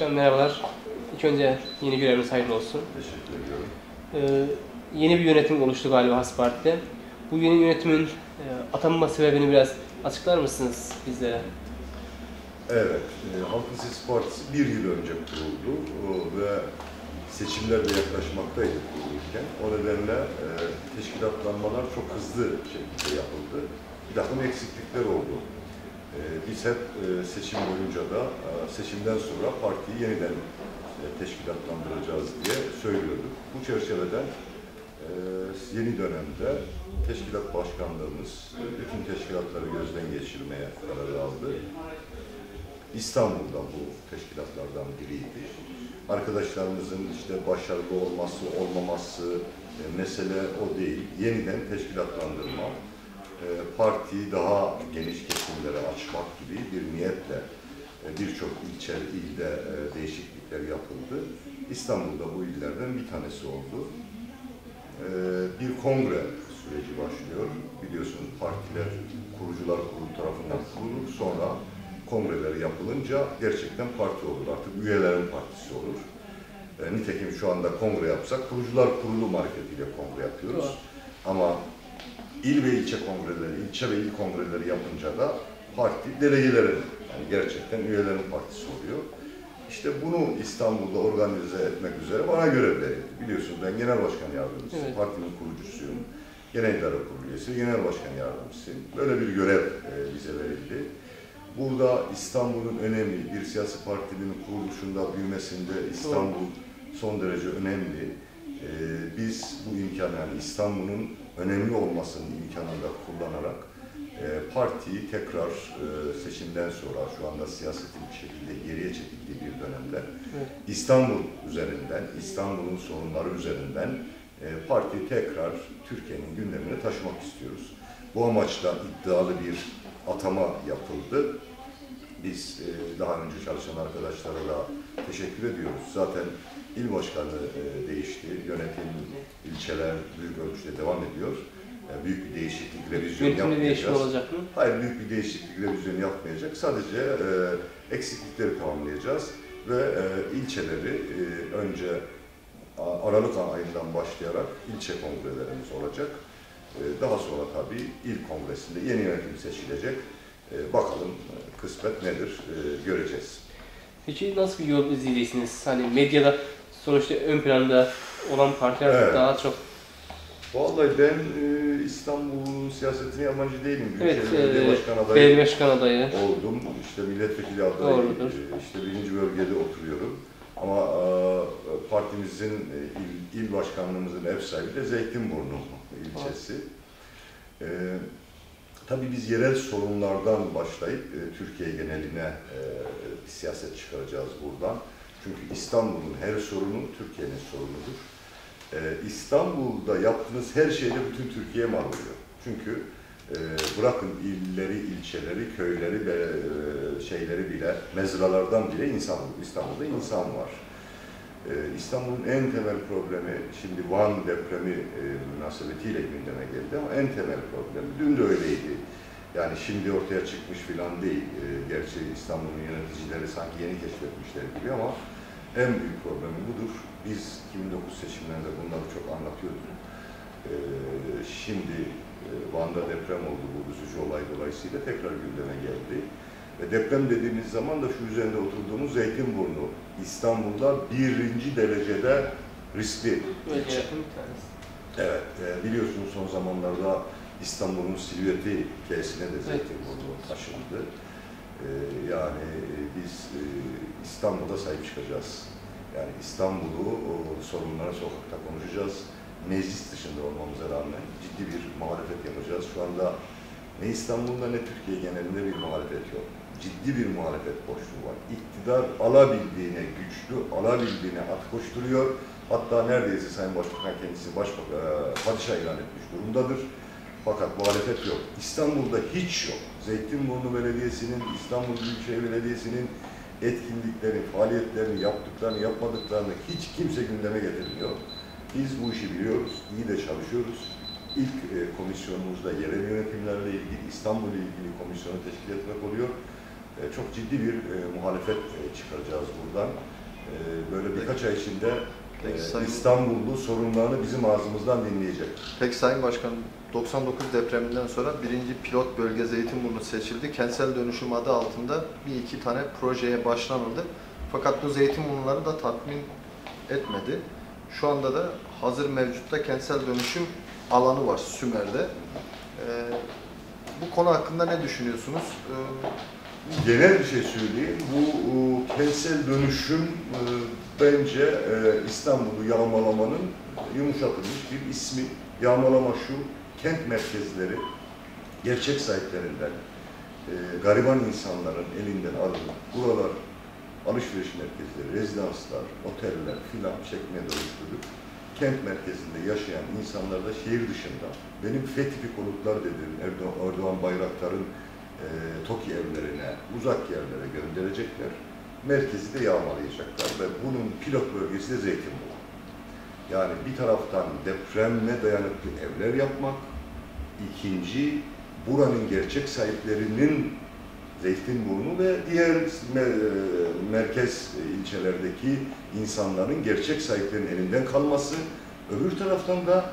İlk önce yeni göreviniz hayırlı olsun. Teşekkür ediyorum. Ee, yeni bir yönetim oluştu galiba Has Parti'de. Bu yeni yönetimin e, atanma sebebini biraz açıklar mısınız bizlere? Evet, e, Halk Lisesi Partisi bir yıl önce kuruldu o, ve seçimler de yaklaşmaktaydı kurulurken. O nedenle e, teşkilatlanmalar çok hızlı şekilde yapıldı. Bir takım eksiklikler oldu. E, biz hep e, seçim boyunca da e, seçimden sonra partiyi yeniden e, teşkilatlandıracağız diye söylüyorduk. Bu çerçeveden yeni dönemde teşkilat başkanlığımız e, bütün teşkilatları gözden geçirmeye karar aldı. İstanbul'da bu teşkilatlardan biriydi. Arkadaşlarımızın işte başarılı olması, olmaması mesele o değil. Yeniden teşkilatlandırma, partiyi daha geniş kesimlere açmak gibi bir niyetle e, birçok ilçe, ilde e, değişiklikler yapıldı. İstanbul'da bu illerden bir tanesi oldu. E, bir kongre süreci başlıyor. Biliyorsunuz partiler kurucular kurulu tarafından kurulur. Sonra kongreleri yapılınca gerçekten parti olur. Artık üyelerin partisi olur. E, nitekim şu anda kongre yapsak kurucular kurulu marifetiyle kongre yapıyoruz. Ama il ve ilçe kongreleri, ilçe ve il kongreleri yapınca da parti delegelerin, yani gerçekten üyelerin partisi oluyor. İşte bunu İstanbul'da organize etmek üzere bana görev verildi. Biliyorsunuz ben genel başkan yardımcısıyım, Evet. partinin kurucusuyum, genel idare kurulu üyesi, genel başkan yardımcısıyım. Böyle bir görev e, bize verildi. Burada İstanbul'un önemi, bir siyasi partinin kuruluşunda, büyümesinde İstanbul son derece önemli. Ee, biz bu imkanı, yani İstanbul'un önemli olmasının imkanını da kullanarak e, partiyi tekrar e, seçimden sonra, şu anda siyasetin bir şekilde geriye çekildiği bir dönemde Evet. İstanbul üzerinden, İstanbul'un sorunları üzerinden e, partiyi tekrar Türkiye'nin gündemine taşımak istiyoruz. Bu amaçla iddialı bir atama yapıldı. Biz e, daha önce çalışan arkadaşlara da teşekkür ediyoruz. Zaten il başkanı e, değişti, yönetim, ilçeler büyük ölçüde devam ediyor. E, büyük bir değişiklik, revizyon Yönetimde değişim yapmayacağız. olacak mı? Hayır, büyük bir değişiklik, revizyon yapmayacak. Sadece e, eksiklikleri tamamlayacağız ve e, ilçeleri e, önce Aralık ayından başlayarak ilçe kongrelerimiz olacak. E, daha sonra tabii il kongresinde yeni yönetim seçilecek. E, bakalım e, kısmet nedir e, göreceğiz. Peki nasıl bir yol izleyeceksiniz? Hani medyada sonuçta ön planda olan partiler Evet. daha çok Vallahi ben e, İstanbul'un siyasetine yabancı değilim. Evet, Belediye e, Başkan adayı belediye başkan adayı. oldum. İşte milletvekili adayı, Doğrudur. e, işte birinci bölgede oturuyorum. Ama e, partimizin, e, il, il başkanlığımızın ev sahibi de Zeytinburnu ilçesi. E, tabii biz yerel sorunlardan başlayıp e, Türkiye geneline e, siyaset çıkaracağız buradan. Çünkü İstanbul'un her sorunu Türkiye'nin sorunudur. E, İstanbul'da yaptığınız her şeyde bütün Türkiye mal oluyor. Çünkü e, bırakın illeri, ilçeleri, köyleri ve e, şeyleri bile, mezralardan bile insan, İstanbul'da insan var. E, İstanbul'un en temel problemi, şimdi Van depremi e, münasebetiyle gündeme geldi ama en temel problemi, dün de öyleydi. Yani şimdi ortaya çıkmış filan değil. E, gerçi İstanbul'un yöneticileri sanki yeni keşfetmişler gibi ama en büyük problemi budur. Biz 2009 seçimlerinde bunları çok anlatıyorduk. E, şimdi e, Van'da deprem oldu bu üzücü olay dolayısıyla tekrar gündeme geldi. Ve deprem dediğimiz zaman da şu üzerinde oturduğumuz Zeytinburnu, İstanbul'da birinci derecede riskli. Evet, e, biliyorsunuz son zamanlarda İstanbul'un silüeti hikayesine de Evet. Zeytinburnu taşındı. E, yani e, biz e, İstanbul'da sahip çıkacağız. Yani İstanbul'u o sorunları sokakta konuşacağız. Meclis dışında olmamıza rağmen ciddi bir muhalefet yapacağız. Şu anda ne İstanbul'da ne Türkiye genelinde bir muhalefet yok. Ciddi bir muhalefet boşluğu var. İktidar alabildiğine güçlü, alabildiğine at koşturuyor. Hatta neredeyse Sayın Başbakan kendisi başbakan, e, padişah ilan etmiş durumdadır. Fakat muhalefet yok. İstanbul'da hiç yok. Zeytinburnu Belediyesi'nin, İstanbul Büyükşehir Belediyesi'nin etkinliklerini, faaliyetlerini, yaptıklarını, yapmadıklarını hiç kimse gündeme getirmiyor. Biz bu işi biliyoruz, iyi de çalışıyoruz. İlk e, komisyonumuzda yerel yönetimlerle ilgili, İstanbul ilgili komisyonu teşkil etmek oluyor. E, çok ciddi bir e, muhalefet e, çıkaracağız buradan. Ee, böyle birkaç ay içinde Peki, e, Sayın- İstanbullu sorunlarını bizim ağzımızdan dinleyecek. Peki Sayın Başkanım, 99 depreminden sonra birinci pilot bölge Zeytinburnu seçildi. Kentsel dönüşüm adı altında bir iki tane projeye başlanıldı. Fakat bu Zeytinburnuları da tatmin etmedi. Şu anda da hazır mevcutta kentsel dönüşüm alanı var Sümer'de. Ee, bu konu hakkında ne düşünüyorsunuz? Ee, Genel bir şey söyleyeyim. Bu e, kentsel dönüşüm e, bence e, İstanbul'u yağmalamanın yumuşatılmış bir ismi. Yağmalama şu, kent merkezleri gerçek sahiplerinden, gariban insanların elinden alınıp buralar alışveriş merkezleri, rezidanslar, oteller filan şeklinde dönüştürülüp kent merkezinde yaşayan insanlar da şehir dışında benim F tipi konutlar dediğim Erdoğan, Erdoğan Bayraktar'ın e, TOKİ evlerine, uzak yerlere gönderecekler. Merkezi de yağmalayacaklar ve bunun pilot bölgesi de Zeytinburnu. Yani bir taraftan depremle dayanıklı evler yapmak, ikinci buranın gerçek sahiplerinin Zeytinburnu ve diğer me- merkez ilçelerdeki insanların gerçek sahiplerinin elinden kalması, öbür taraftan da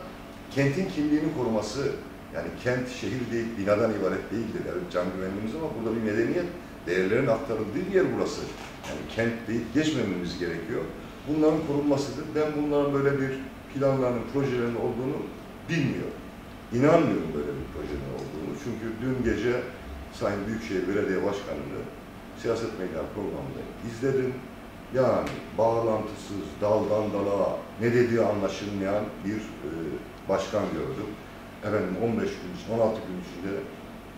kentin kimliğini koruması, yani kent şehir değil, binadan ibaret değildir. Evet can güvenliğimiz ama burada bir medeniyet, değerlerin aktarıldığı yer burası. Yani kent değil, geçmememiz gerekiyor. Bunların korunmasıdır. Ben bunların böyle bir planların, projelerin olduğunu bilmiyorum. İnanmıyorum böyle bir projenin olduğunu. Çünkü dün gece Sayın Büyükşehir Belediye Başkanı'nı siyaset meydan programında izledim. Yani bağlantısız, daldan dala, ne dediği anlaşılmayan bir e, başkan gördüm. Efendim 15 gün, için, 16 gün içinde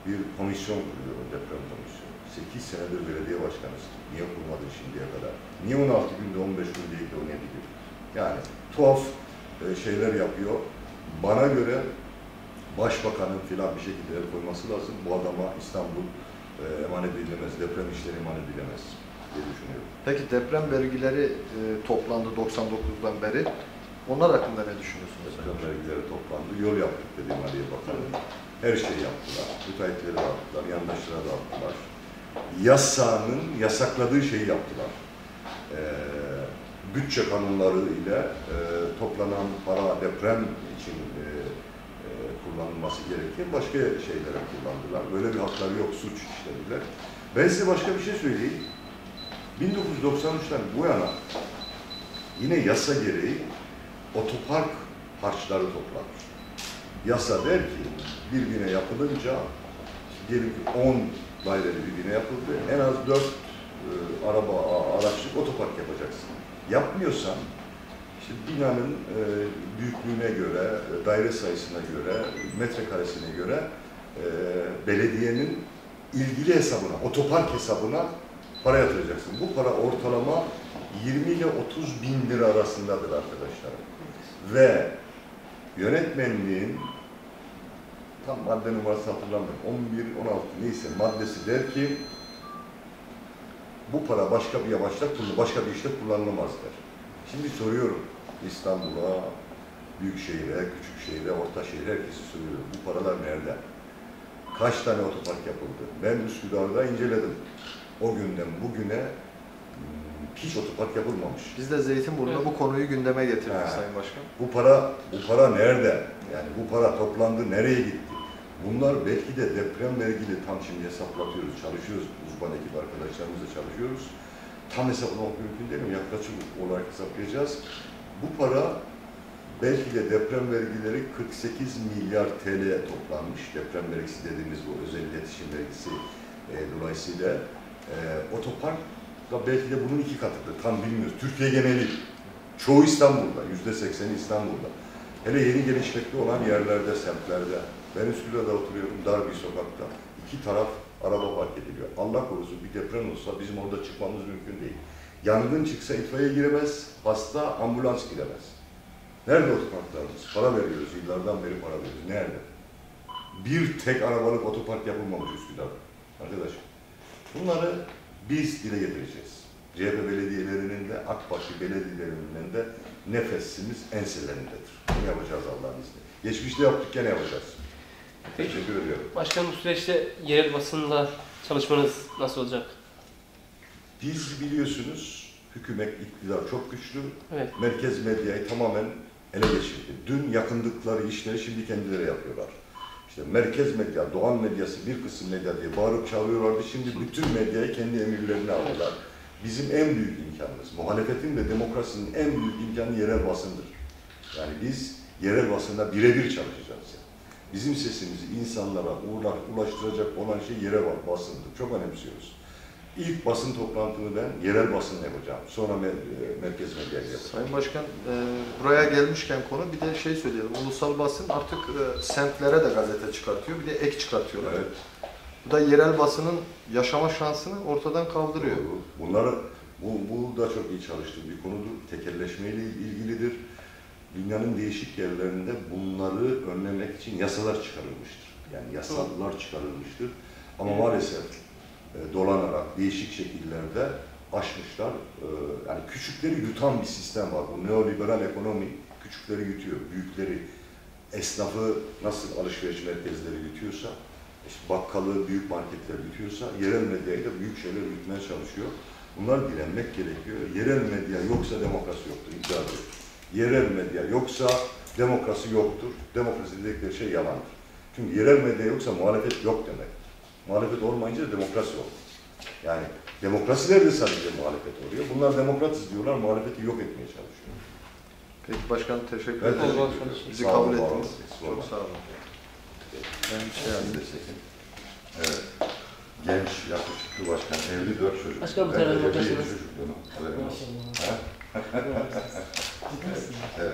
bir komisyon kuruyor, deprem komisyonu. 8 senedir belediye başkanısın. Niye kurmadın şimdiye kadar? Niye 16 günde 15 gün değil de 17 gün? Yani tuhaf e, şeyler yapıyor. Bana göre başbakanın filan bir şekilde el koyması lazım. Bu adama İstanbul e, emanet edilemez, deprem işleri emanet edilemez diye düşünüyorum. Peki deprem vergileri e, toplandı 99'dan beri. Onlar hakkında ne düşünüyorsunuz? Vergileri toplandı, yol yaptık dedi Maliye Bakanı. Her şeyi yaptılar. Müteahhitleri dağıttılar, yandaşlara dağıttılar. Yasanın yasakladığı şeyi yaptılar. Ee, bütçe kanunları ile e, toplanan para deprem için e, e, kullanılması gereken başka şeylere kullandılar. Böyle bir hakları yok, suç işlediler. Ben size başka bir şey söyleyeyim. 1993'ten bu yana yine yasa gereği otopark harçları toplar. Yasa der ki bir bine yapılınca diyelim ki 10 daireli bir bine yapıldı. En az 4 e, araba, araçlık otopark yapacaksın. Yapmıyorsan işte binanın e, büyüklüğüne göre, e, daire sayısına göre, metrekaresine göre e, belediyenin ilgili hesabına, otopark hesabına para yatıracaksın. Bu para ortalama 20 ile 30 bin lira arasındadır arkadaşlar. Ve yönetmenliğin tam madde numarası hatırlamıyorum. 11, 16 neyse maddesi der ki bu para başka bir yamaçta başka bir işte kullanılamaz der. Şimdi soruyorum İstanbul'a, Büyükşehir'e, Küçükşehir'e, Ortaşehir'e herkesi soruyorum. Bu paralar nerede? Kaç tane otopark yapıldı? Ben Üsküdar'da inceledim. O günden bugüne hiç otopark yapılmamış. Biz de Zeytinburnu'na Evet. bu konuyu gündeme getirdik Ha. Sayın Başkan. Bu para, bu para nerede? Yani bu para toplandı, nereye gitti? Bunlar belki de deprem vergili tam şimdi hesaplatıyoruz, çalışıyoruz. Uzman ekip arkadaşlarımızla çalışıyoruz. Tam hesaplamak mümkün değil mi? Yaklaşık olarak hesaplayacağız. Bu para belki de deprem vergileri 48 milyar TL toplanmış. Deprem vergisi dediğimiz bu özel iletişim vergisi e, dolayısıyla e, otopark belki de bunun iki katıdır. Tam bilmiyoruz. Türkiye geneli. Çoğu İstanbul'da, yüzde sekseni İstanbul'da. Hele yeni gelişmekte olan yerlerde, semtlerde. Ben Üsküdar'da oturuyorum, dar bir sokakta. İki taraf araba park ediliyor. Allah korusun bir deprem olsa bizim orada çıkmamız mümkün değil. Yangın çıksa itfaiye giremez, hasta ambulans giremez. Nerede otoparklarımız? Para veriyoruz, yıllardan beri para veriyoruz. Nerede? Bir tek arabalık otopark yapılmamış Üsküdar'da. Arkadaşım, bunları biz dile getireceğiz. CHP belediyelerinin de AK Parti belediyelerinin de nefesimiz enselerindedir. Bunu yapacağız Allah'ın izniyle. Geçmişte yaptık gene yapacağız. Peki. Teşekkür ediyorum. Başkanım bu süreçte yerel basında çalışmanız nasıl olacak? Biz biliyorsunuz hükümet, iktidar çok güçlü. Evet. Merkez medyayı tamamen ele geçirdi. Dün yakındıkları işleri şimdi kendileri yapıyorlar. İşte merkez medya, doğan medyası bir kısım medya diye bağırıp çağırıyorlardı. Şimdi bütün medyayı kendi emirlerine aldılar. Bizim en büyük imkanımız, muhalefetin ve demokrasinin en büyük imkanı yerel basındır. Yani biz yerel basında birebir çalışacağız. Yani. Bizim sesimizi insanlara ulaştıracak olan şey yerel basındır. Çok önemsiyoruz. İlk basın toplantımı ben yerel basın yapacağım. Sonra me- e, merkez medya yapacağım. Sayın Başkan, e, buraya gelmişken konu bir de şey söyleyelim. Ulusal basın artık e, semtlere de gazete çıkartıyor, bir de ek çıkartıyorlar. Evet. Bu da yerel basının yaşama şansını ortadan kaldırıyor. Bunları bu, bu da çok iyi çalıştığım bir konudur. Tekelleşmeyle ilgilidir. Dünyanın değişik yerlerinde bunları önlemek için yasalar çıkarılmıştır. Yani yasalar çıkarılmıştır. Ama Evet. maalesef e, dolanarak değişik şekillerde aşmışlar. E, yani küçükleri yutan bir sistem var. Bu neoliberal ekonomi küçükleri yutuyor. Büyükleri, esnafı nasıl alışveriş merkezleri yutuyorsa, işte bakkalı, büyük marketler yutuyorsa, yerel medyayı da büyük şeyler yutmaya çalışıyor. Bunlar direnmek gerekiyor. Yerel medya yoksa demokrasi yoktur, iddia. Yerel medya yoksa demokrasi yoktur. Demokrasi dedikleri şey yalandır. Çünkü yerel medya yoksa muhalefet yok demek. Muhalefet olmayınca demokrasi yok. Yani demokrasilerde sadece muhalefet oluyor. Bunlar demokratiz diyorlar, muhalefeti yok etmeye çalışıyor. Peki başkan teşekkür ederim. teşekkür ederim. Bizi Sağ kabul ettiniz. olun. Çok sağ olun. Ben bir şey çekin. Evet. Genç, yakışıklı başkan, evli dört çocuk. Başkan bu tarafa. Haberin olsun. Maşallah. Evet.